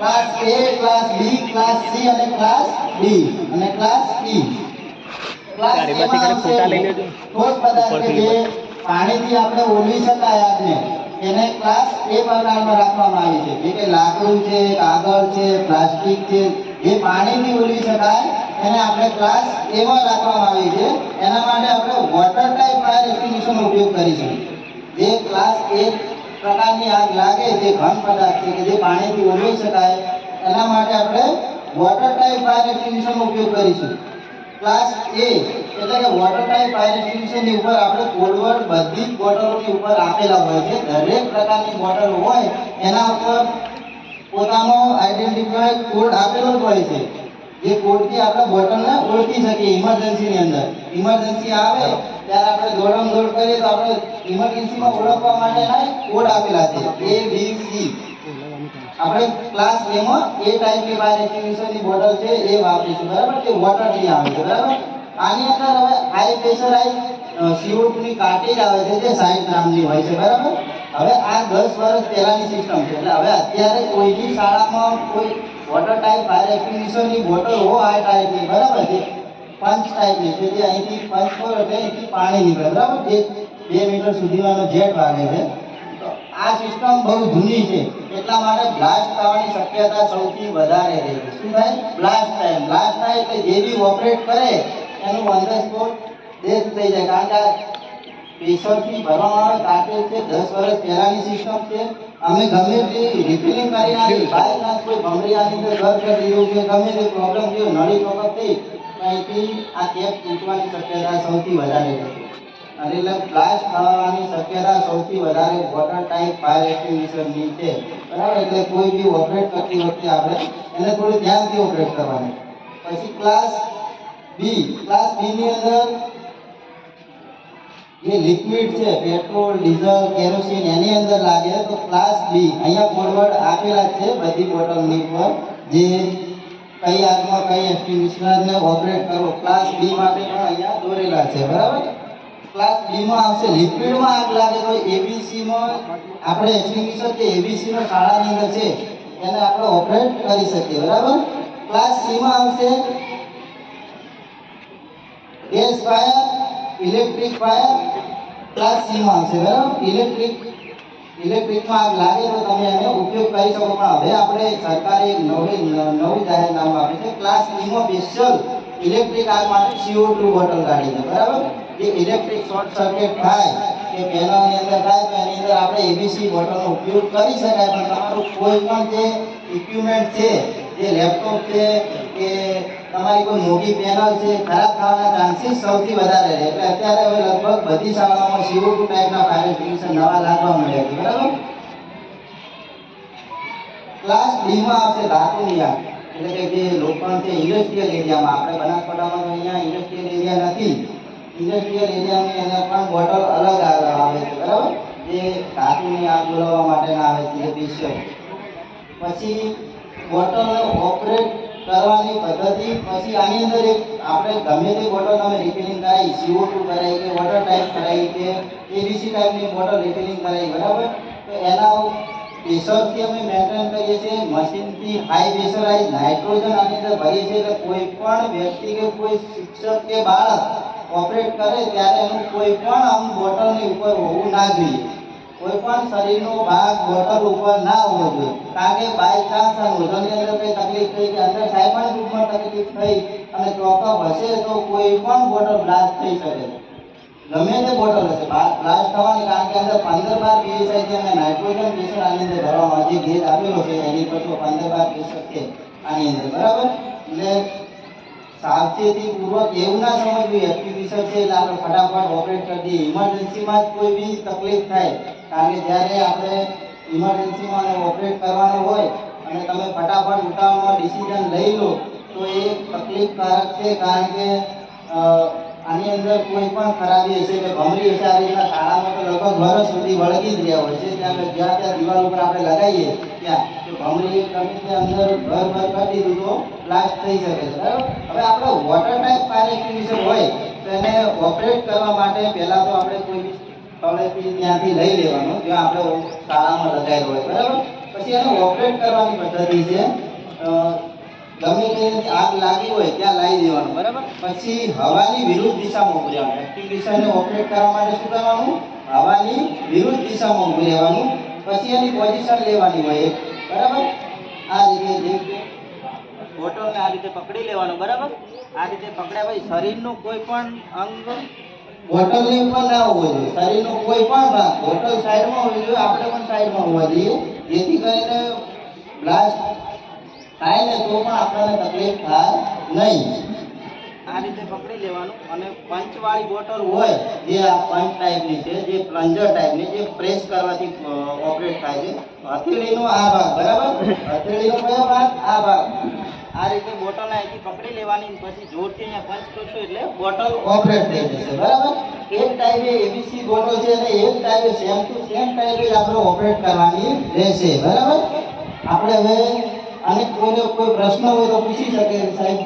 Class A class B class C અને class D અને class E class એમાં આવશે. ઠોસ પદાર્થ કે જે પાણીથી આપણે ઓલવી શકાય આજને એને ક્લાસ એ પ્રકારમાં રાખવામાં આવી છે. જે કે લાકડું છે કાગળ છે પ્લાસ્ટિક છે જે પાણીથી ઓલવી શકાય એને આપણે ક્લાસ એમાં રાખવામાં આવી છે. એના માટે આપણે વોટર ટાઈપ ફાયર એક્સટિંગ્વિશરનો ઉપયોગ કરીશું. જે ક્લાસ એ પ્રકારની આગ લાગે જે ઘન પદાર્થ છે કે જે પાણીથી ઓલવી શકાય. એના માટે આપણે વોટર ટાઈપ ફાયર એક્સટિંગ્વિશરનો ઉપયોગ કરીશું. ક્લાસ એ એટલે કે વોટર ટાઈપ ફાયર એક્સટિંગ્વિશરની ઉપર આપણે કોડવર્ડ બધી જ બોટલોની ઉપર આપેલા હોય છે. દરેક પ્રકારની બોટલ હોય, એના ઉપર પોતાનો આઈડેન્ટિફાય કોડ આપેલો જ હોય છે. જે કોડથી આપણે બોટલને ઓળખી શકીએ ઇમરજન્સીની અંદર. ઇમરજન્સી આવે ત્યારે આપણે દોડમ દોડ કરીએ તો આપણે ઇમરજન્સીમાં ઓળખવા માટેના કોડ આપેલા છે એ બી સી આપણે ક્લાસ એમાં એ ટાઈપની ફાયર એક્સટિંગ્વિશરની બોટલ છે, એ વાપરીશું, બરાબર? તે વોટરથી આવે છે, બરાબર? આની અંદર હવે હાઈ પ્રેશરાઇઝ CO2 ની કાર્ટેજ આવે છે જે 60 ગ્રામની હોય છે, બરાબર? હવે આ દસ વર્ષ પહેલાની સિસ્ટમ છે, એટલે હવે અત્યારે કોઈ બી શાળામાં કોઈ વોટર ટાઈપ ફાયર એક્સટિંગ્વિશરની બોટલ હોય આ ટાઈપની બરાબર છે? પંચ ટાઈપની છે. જે અહીંથી પંચ પર એટલે અહીંથી પાણી નીકળે. બરાબર? બે બે મીટર સુધીનો જેટ વાગે છે. તો આ સિસ્ટમ બહુ જૂની છે. એટલા માટે બ્લાસ્ટ થવાની શક્યતા સૌથી વધારે રહે છે. શું થાય? બ્લાસ્ટ થાય. બ્લાસ્ટ થાય એટલે જે બી ઓપરેટ કરે, એનું અંદર સ્પોટ ડેથ થઈ જાય. કારણ કે પ્રેશરથી ભરવામાં આવે છે દસ વર્ષ પહેલાની સિસ્ટમ છે. અમે ગમે તે રિપેરિંગ કરી નાખી બાય ચાન્સ કોઈ ભમરી આની અંદર ઘર કરી દીધું કે ગમે તે પ્રોબ્લેમ થયો, નળી ચોકઅપ થઈ અહીંથી આ કેપ તૂટવાની શક્યતા સૌથી વધારે છે. અને એટલે બ્લાસ્ટ થવાની શક્યતા સૌથી વધારે વોટર ટાઈપ ફાયર એક્સટિંગ્વિશરની છે. બરાબર? એટલે કોઈ બી ઓપરેટ કરતી વખતે આપણે એને થોડું ધ્યાનથી ઓપરેટ કરવાનું. પછી ક્લાસ બી ક્લાસ બીની અંદર જે લિક્વિડ છે પેટ્રોલ ડીઝલ કેરોસીન એની અંદર લાગે તો ક્લાસ બી અહીંયા ફોરવર્ડ આપેલા છે બધી બોટલની ઉપર જે કઈ આગમાં કઈ એક્સટિંગ્વિશરને ઓપરેટ કરો. ક્લાસ બી માટે પણ અહીંયા દોરેલા છે, બરાબર? ક્લાસ બીમાં આવશે. લિક્વિડમાં આગ લાગે તો એબીસીમાં આપણે એક્સટિંગ્વિશર કે એબીસીમાં શાળાની અંદર છે, એને આપણે ઓપરેટ કરી શકીએ, બરાબર? ક્લાસ સી માં આવશે. Gas fire electric fire class સીમાં આવશે, બરાબર? ઇલેક્ટ્રિક ઇલેક્ટ્રિકમાં આગ લાગે તો તમે એનો ઉપયોગ કરી શકો, પણ હવે આપણે સરકારે નવી, નવું જાહેરનામું આપ્યું છે ક્લાસ ઈમાં સ્પેશિયલ ઇલેક્ટ્રિક આગ માટે CO2 બોટલ કાઢી છે, બરાબર? જે ઇલેક્ટ્રિક શોર્ટ સર્કિટ થાય, કે પેનલની અંદર થાય, તો એની અંદર આપણે એબીસી બોટલનો ઉપયોગ કરી શકાય, પણ તમારું કોઈ પણ જે ઇક્વિપમેન્ટ છે, જે લેપટોપ છે, કે તમારી કોઈ મોટી પેનલ છે, ખરાબ થવાના ચાન્સીસ સૌથી વધારે રહે એટલે અત્યારે હવે લગભગ બધી શાળાઓમાં CO2 ટાઈપના ફાયર એક્સટિંગ્વિશર નવા લાગવા મળ્યા છે, બરાબર? ક્લાસ ડીમાં આવશે ધાતુનિયા એટલે કે જે લોખંડ છે ઇન્ડસ્ટ્રીયલ એરિયામાં આપણે બનાસકાંઠામાં તો અહીંયા ઇન્ડસ્ટ્રીયલ એરિયા નથી. ઇન્ડસ્ટ્રીયલ એરિયાની અંદર પણ બોટલ અલગ આવે છે, બરાબર? જે ધાતુની આગ બોલાવવા માટેના આવે છે પછી બોટલને ઓપરેટ કરવાની પદ્ધતિ. પછી આની અંદર એક આપણે ગમે તે બોટલ તમે રિફિલિંગ કરાવી, CO2 કરાવી કે વોટર ટાઈપ કરાવી કે એબીસી ટાઈપની બોટલ રિફિલિંગ કરાવી, બરાબર? તો એના પ્રેશરથી અમે મેન્ટેન કરીએ છીએ. મશીનથી હાઈ પ્રેશરાઇઝ નાઇટ્રોજન આની અંદર ભરીએ છીએ. એટલે કોઈ પણ વ્યક્તિ કે કોઈ શિક્ષક કે બાળક ઓપરેટ કરે ત્યારે એનું કોઈ પણ આમ બોટલની ઉપર હોવું ના જોઈએ. કોઈ પણ શરીરનો ભાગ બોટલ ઉપર ના હોવો જોઈએ. કારણ કે બાય ચાન્સ આ નોઝલની અંદર કંઈ તકલીફ થઈ કે અંદર બાર પીએસઆઈ છે અને નાઇટ્રોજન પ્રેશર આની અંદર ભરવામાં જે ગેજ આપેલો છે છે આપણે ફટાફટ ઓપરેટ કરી દઈએ. ઇમરજન્સીમાં કોઈ બી તકલીફ થાય. કારણ કે જ્યારે આપણે ઇમરજન્સીમાં ઓપરેટ કરવાનું હોય અને તમે ફટાફટ ઉતાવળમાં ડિસિઝન લઈ લો, તો એ તકલીફકારક છે કારણ કે આની અંદર કોઈ પણ ખરાબી હશે કે ભમરી હશે, આ રીતના શાળામાં તો લગભગ વર્ષ સુધી વળગી જ રહ્યા હોય છે. ત્યાં જ્યાં ત્યાં દિવાલ ઉપર આપણે લગાવીએ, ત્યાં તો ભમરી ગમે અંદર ઘર ભર કરી દીધું તો બ્લાસ્ટ થઈ શકે છે. બરાબર? હવે આપણે વોટર ટાઈપ ફાયર એક્સટિંગ્વિશર હોય, તો એને ઓપરેટ કરવા માટે પહેલાં તો આપણે કોઈ બી ત્યાંથી લઈ લેવાનું જ્યાં આપણે શાળામાં લગાવેલું હોય. બરાબર? પછી એને ઓપરેટ કરવાની પદ્ધતિ છે. ગમે તે આગ લાગી હોય ત્યાં લાવી દેવાનું, બરાબર? પછી હવાની વિરુદ્ધ દિશામાં ઊભું રહેવાનું. એક્ટિંગ્વિશરને ઓપરેટ કરવા માટે શું કરવાનું? હવાની વિરુદ્ધ દિશામાં ઊભું રહેવાનું. પછી એની પોઝિશન લેવાની હોય. બરાબર? આ રીતે જે બોટલને આ રીતે પકડી લેવાનું, બરાબર? આ રીતે પકડ્યા પછી શરીરનું કોઈ પણ અંગ બોટલની પણ ના હોવો જોઈએ. શરીરનો કોઈ પણ ભાગ, હોટલ સાઈડમાં હોવી જોઈએ, આપણે પણ સાઈડમાં હોવા જોઈએ. જેથી કરીને બ્લાસ્ટ થાય ને તો પણ આપણને તકલીફ થાય નહીં. આ રીતે પકડી લેવાનું અને પંચવાળી બોટલ હોય, જે આ પંચ ટાઈપની છે, જે પ્લન્જર ટાઈપની, જે પ્રેસ કરવાથી ઓપરેટ થાય છે. હથેળીનો આ ભાગ, બરાબર? હથેળીનો કયો ભાગ? આ ભાગ. આ રીતે બોટલ અહીંથી પકડી લેવાની પછી જોરથી અહીંયા પંચ કરશો એટલે બોટલ ઓપરેટ થઈ જશે, બરાબર? એક ટાઈપે એબીસી બોટલ છે અને એક ટાઈપે સેમ ટુ સેમ ટાઈપે આપણે ઓપરેટ કરવાની રહેશે, બરાબર? આપણે હવે અને કોઈને કોઈ પ્રશ્ન હોય તો પૂછી શકે સાહેબ.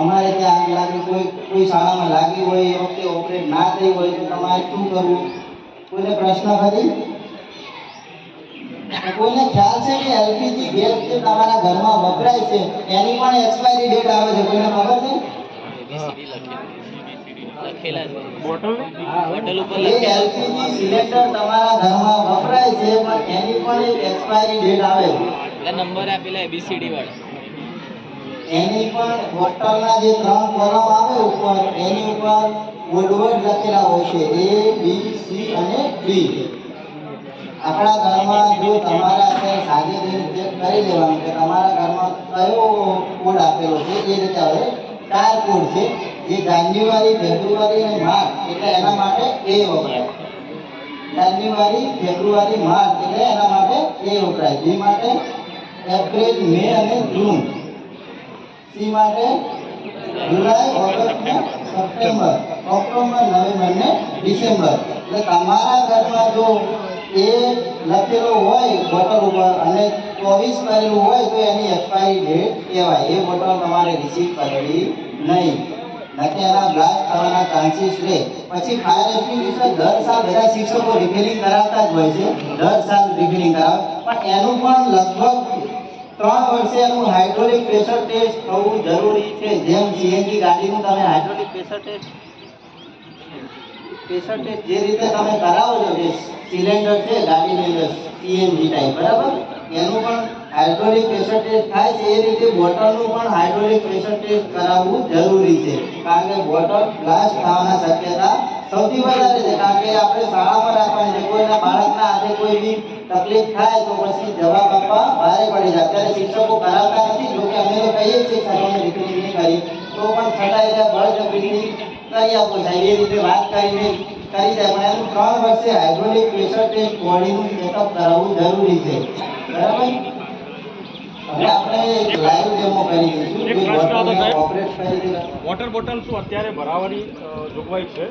અમારે ત્યાં આગ લાગી, કોઈ કોઈ શાળામાં લાગી હોય, એ વખતે ઓપરેટ ના થઈ હોય તો તમારે શું કરવું? કોઈને પ્રશ્ન ખરી? કોઈને ખ્યાલ છે કે એલપીજી ગેસ જે તમારા ઘરમાં વપરાય છે? એની પણ એક્સપાયરી ડેટ આવે છે. કોઈને ખબર છે? એલપીજી સિલિન્ડર તમારા ઘરમાં વપરાય છે પણ એની પણ એક્સપાયરી ડેટ આવે છે. નંબર આપેલા એબીસીડી વાળા. એની પણ બોટલના જે ત્રણ કોલમ આવે ઉપર એની ઉપર કોડવર્ડ લખેલા હોય છે. એ બી સી અને ડી આપણા ઘરમાં જો તમારે અત્યારે રીતે ચેક કરી લેવાનું કે તમારા ઘરમાં કયો કોડ આપેલો છે એ રીતે હવે ચાર કોડ છે, જે જાન્યુઆરી, ફેબ્રુઆરી અને માર્ચ, એટલે એના માટે એ વપરાય. જાન્યુઆરી, ફેબ્રુઆરી, માર્ચ, એટલે એના માટે એ વપરાય. બી માટે એપ્રિલ, મે અને જૂન. સી માટે જુલાઈ, ઓગસ્ટ સપ્ટેમ્બર. ઓક્ટોબર, નવેમ્બર ને ડિસેમ્બર. એટલે તમારા ઘરમાં જો એ લખેલો હોય બોટલ ઉપર અને ચોવીસ કરેલું હોય તો એની એક્સપાયરી ડેટ કહેવાય. એ બોટલ તમારે રિસીવ કરવી નહીં. નકે એના બ્લાસ્ટ થવાના ચાન્સીસ રહે પછી ફાયર એક્સ્ટિંગ્વિશર દર સાલ બધા શિક્ષકો રિપેરિંગ કરાવતા જ હોય છે. દર સાલ રિપેરિંગ કરાવે. પણ એનું પણ લગભગ ત્રણ વર્ષે એનું હાઇડ્રોલિક પ્રેશર ટેસ્ટ થવું જરૂરી છે. જેમ સીએનજી ગાડીનું તમે હાઇડ્રોલિક પ્રેશર ટેસ્ટ પ્રેશર જે રીતે તમે કરાવો છો જે સિલિન્ડર છે ગાડીની અંદર સીએનજી ટાઈપ બરાબર? એનું પણ હાઇડ્રોલિક પ્રેશર ટેસ્ટ થાય છે, એ રીતે બોટલનું પણ હાઇડ્રોલિક પ્રેશર ટેસ્ટ કરાવવું જરૂરી છે. કારણ કે બોટલ બ્લાસ્ટ થવાના શક્યતા સૌથી વધારે છે. કારણ કે આપણે શાળામાં રાખવાની છે, કોઈના બાળકના હાથે કોઈ બી તકલીફ થાય તો પછી જવાબ આપવા ભારે પડી જાય. અત્યારે શિક્ષકો કરાવતા નથી જો કે અમે તો કહીએ છીએ કે રિપેરિંગ નહીં કરી. તો પણ છતાં એટલે બળજબરીથી કરી આપો સાહેબ એ રીતે વાત કરીને કરી દે. પણ એનું ત્રણ વર્ષે હાઇડ્રોલિક પ્રેશર ટેસ્ટ બોડીનું ચેકઅપ કરાવવું જરૂરી છે. બરાબર? હવે આપણે લાઈવ ડેમો કરી દઈશું. ઓપરેટ કરી વોટર બોટલ શું અત્યારે ભરાવાની જોગવાઈ છે?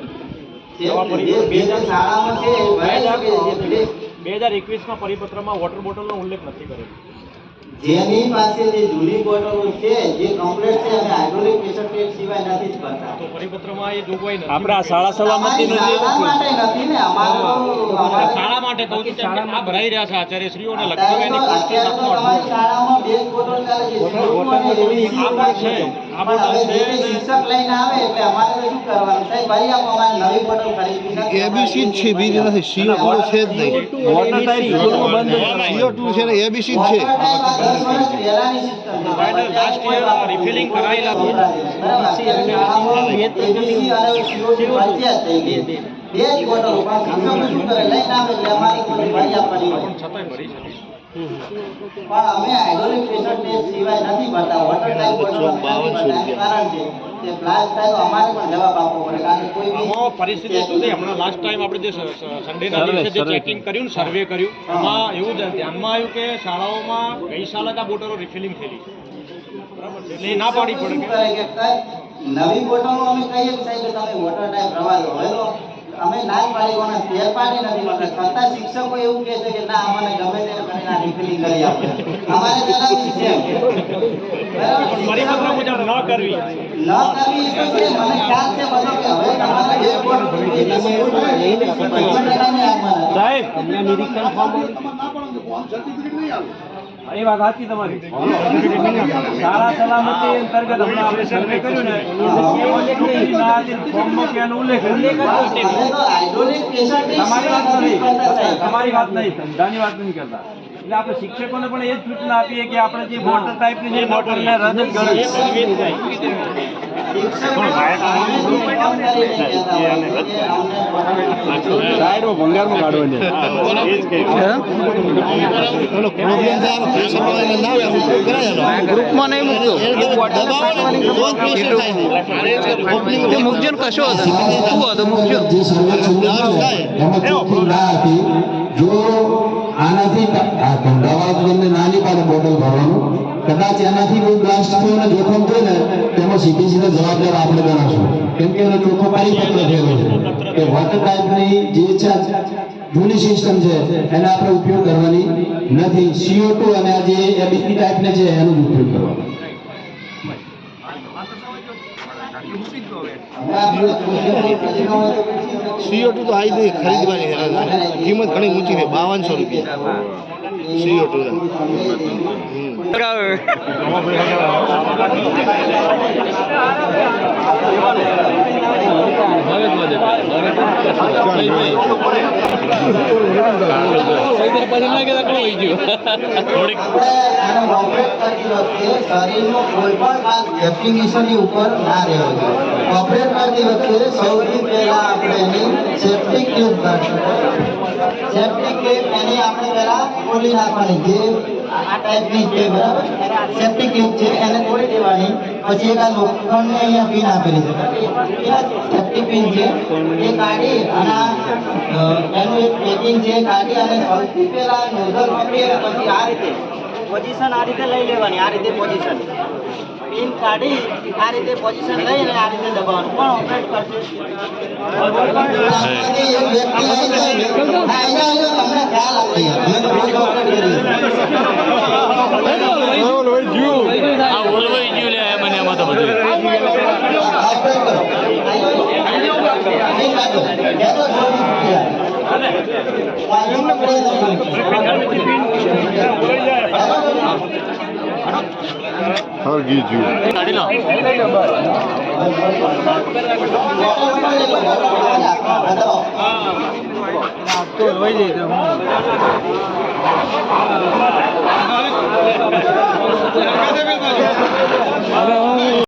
બે હજાર એકવીસમાં પરિપત્રમાં વોટર બોટલનો ઉલ્લેખ નથી કરેલો. જેની પાસે જે જૂની બોટલો છે જે કમ્પ્લીટ છે અને હાઇડ્રોલિક પ્રેશર ટેસ્ટ સિવાય નથી જ કરતા. તો પરિપત્રમાં એ જોગવાઈ નથી. આપણા શાળા સલામતી નથી શાળા માટે નથી ને અમારો શાળા માટે કહું છું શાળા આ ભરાઈ રહ્યા છે આચાર્ય શ્રીઓને લખવાની તો તમારી શાળામાં બે બોટલ ચાલે છે. આ પણ છે. એબીસી જ છે બીજી નથી ટુ છે જ નહીં. સીઓ ટુ છે. ને એબીસી જ છે. વોટર ટાઈપ આ દસ વર્ષ પહેલાની system છે. Final last year refilling કરાયેલા છે. બરાબર. અત્યારે શાળામાં ABC અને CO2 ફરજિયાત થઈ ગઈ. બે જ બોટલો પણ શિક્ષકો શું કરે? લઈને આવે એટલે અમારે તો બધી ભરી આપવાની હોય. પણ છતાંય ભરી શકે. પણ અમે હાઇડ્રોલિક ટેસ્ટ સિવાય નથી ભરતા વોટર ટાઈપ બોટલ અમે નથી ભરતા એનું કારણ છે કે બ્લાસ્ટ થાય અમારે પણ જવાબ આપવો પડે કારણ કે કોઈ પરિસ્થિતિ શું થઈ હમણાં લાસ્ટ ટાઈમ આપણે જે સન્ડેના દિવસે જે ચેકિંગ કર્યું ને સર્વે કર્યું એમાં એવું જ ધ્યાનમાં આવ્યું કે શાળાઓમાં ગઈ સાલ આ બોટલો રિફિલિંગ થયેલી બરાબર એટલે ના પાડી પડે નવી બોટલો અમે કહીએ સાહેબ તમે વોટર ટાઈપ અમે ના જ પાડી કોને ફેર પાડી નથી મળતા છતાં શિક્ષકો એવું કહે છે કે ના અમને ગમે તે કરીને આ રિફિલિંગ કરી આપો અમારે ચલાવવી છે બરાબર પરિપત્ર મુજબ ન કરવી ન કરવી એ તો છે મને ખ્યાલ છે બધો કે હવે તમારે આગમાં નથી. સાહેબ તમારે ના પડે તો ફોર્મ સર્ટિફિકેટ નહીં આવે એ વાત સાચી તમારી. સારા સલામતી અંતર્ગત હમણાં આપણે સર્વે કર્યું ને ઉલ્લેખ તમારી વાત નથી. તમારી વાત નહીં. ધંધાની વાત નહીં કરતા. એટલે આપણે શિક્ષકોને પણ એ જ સૂચના આપીએ કે આપણે જે વોટર ટાઈપની જે મોટરને રદ જ ગણો. ભંગારમાં કાઢવાની ગ્રુપમાં નહીં મૂકતો મૂકજો ને કશો હતો શું હતું મૂકજો. જે આનાથી અમદાવાદ બંને નાની પાડે બોટલ ભરવાનું કદાચ એનાથી કોઈ બ્લાસ્ટ થયો અને જોખમ થયું ને તેમાં સીધી સીધા જવાબદાર આપણે ગણાશું. કેમ કે એનો ચોખ્ખો પરિપત્ર થયેલો છે. કે વોટર ટાઈપની જે છે જૂની સિસ્ટમ છે, એનો આપણે ઉપયોગ કરવાની નથી. સીઓ ટુ અને આ જે એબીસી ટાઈપને છે, એનો ઉપયોગ કરવાનો. CO2 તો આઈ નહીં ખરીદવાની. કિંમત ઘણી ઊંચી છે, બાવનસો રૂપિયા. CO2 ના. આપણે આને ઓપરેટ કરતી વખતે શરીરનો કોઈ પણ ભાગ એપ્લિકેશનની ઉપર ના રહેવો સૌથી પહેલા આપણે એની સેફ્ટી ક્લિપ કાઢશું સેફ્ટી ક્લિપ એની આપણે પહેલા ખોલી નાખવાની, જે આ ટાઈપની છે, બરાબર? સેફ્ટી ક્લિપ છે એને ખોલી દેવાની, પછી એક આ લોખંડની અહીંયા પિન આપેલી છે. સેફ્ટી પિન છે, એ કાઢી અને એનું એક પેકિંગ છે કાઢી અને સૌથી પહેલા નોઝલ પકડી પછી આ રીતે પોઝિશન આ રીતે લઈ લેવાની, આ રીતે પોઝિશન પિન કાઢી આ રીતે પોઝિશન લઈ અને આ રીતે દબાવવાનું. પણ ઓપરેટ કરશે આમાંથી એક વ્યક્તિ